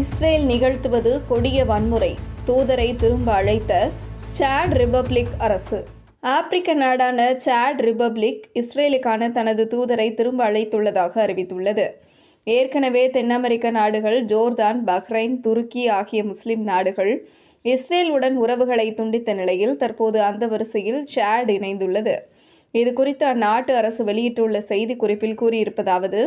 Israel நிகழ்த்துவது கொடிய வன்முறை. தூதரை திரும்ப அழைத்த சாட் ரிபப்ளிக் அரசு. ஆப்பிரிக்க நாடான சாட் ரிபப்ளிக் இஸ்ரேலுக்கான தனது தூதரை திரும்ப அழைத்துள்ளதாக அறிவித்துள்ளது. ஏற்கனவே தென் அமெரிக்க நாடுகள் ஜோர்தான் பஹ்ரைன் துருக்கி ஆகிய முஸ்லிம் நாடுகள் இஸ்ரேலுடன் உறவுகளை துண்டித்த நிலையில் தற்போது அந்த வரிசையில் சாட் இணைந்துள்ளது. இது குறித்து அந்நாட்டு அரசு வெளியிட்டுள்ள செய்திக்குறிப்பில் கூறியிருப்பதாவது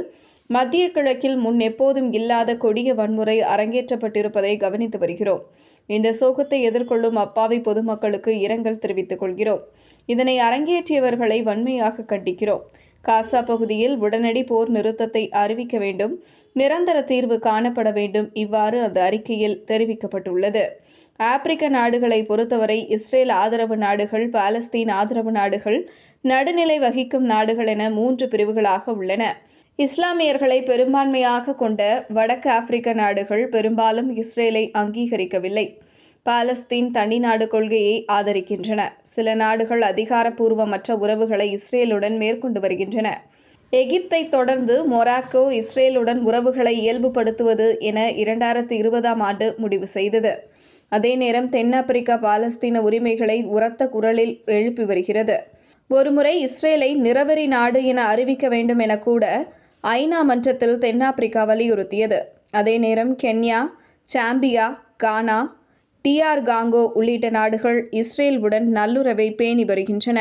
மத்திய கிழக்கில் முன் எப்போதும் இல்லாத கொடிய வன்முறை அரங்கேற்றப்பட்டிருப்பதை கவனித்து வருகிறோம். இந்த சோகத்தை எதிர்கொள்ளும் அப்பாவி பொதுமக்களுக்கு இரங்கல் தெரிவித்துக் கொள்கிறோம். இதனை அரங்கேற்றியவர்களை வன்மையாக கண்டிக்கிறோம். காசா பகுதியில் உடனடி போர் நிறுத்தத்தை அறிவிக்க வேண்டும். நிரந்தர தீர்வு காணப்பட வேண்டும். இவ்வாறு அந்த அறிக்கையில் தெரிவிக்கப்பட்டுள்ளது. ஆப்பிரிக்க நாடுகளை பொறுத்தவரை இஸ்ரேல் ஆதரவு நாடுகள் பாலஸ்தீன் ஆதரவு நாடுகள் நடுநிலை வகிக்கும் நாடுகள் என மூன்று பிரிவுகளாக உள்ளன. இஸ்லாமியர்களை பெரும்பான்மையாக கொண்ட வடக்கு ஆப்பிரிக்க நாடுகள் பெரும்பாலும் இஸ்ரேலை அங்கீகரிக்கவில்லை. பாலஸ்தீன் தனி நாடு கொள்கையை ஆதரிக்கின்றன. சில நாடுகள் அதிகாரப்பூர்வமற்ற உறவுகளை இஸ்ரேலுடன் மேற்கொண்டு வருகின்றன. எகிப்தை தொடர்ந்து மொராக்கோ இஸ்ரேலுடன் உறவுகளை இயல்புபடுத்துவது என இரண்டாயிரத்தி இருபதாம் ஆண்டு முடிவு செய்தது. அதே நேரம் தென்னாப்பிரிக்கா பாலஸ்தீன உரிமைகளை உரத்த குரலில் எழுப்பி வருகிறது. ஒருமுறை இஸ்ரேலை நிறவெறி நாடு என அறிவிக்க வேண்டும் என கூட ஐநா மன்றத்தில் தென்னாப்பிரிக்கா வலியுறுத்தியது. அதே நேரம் Kenya Zambia Ghana DR Congo உள்ளிட்ட நாடுகள் இஸ்ரேல்வுடன் நல்லுறவை பேணி வருகின்றன.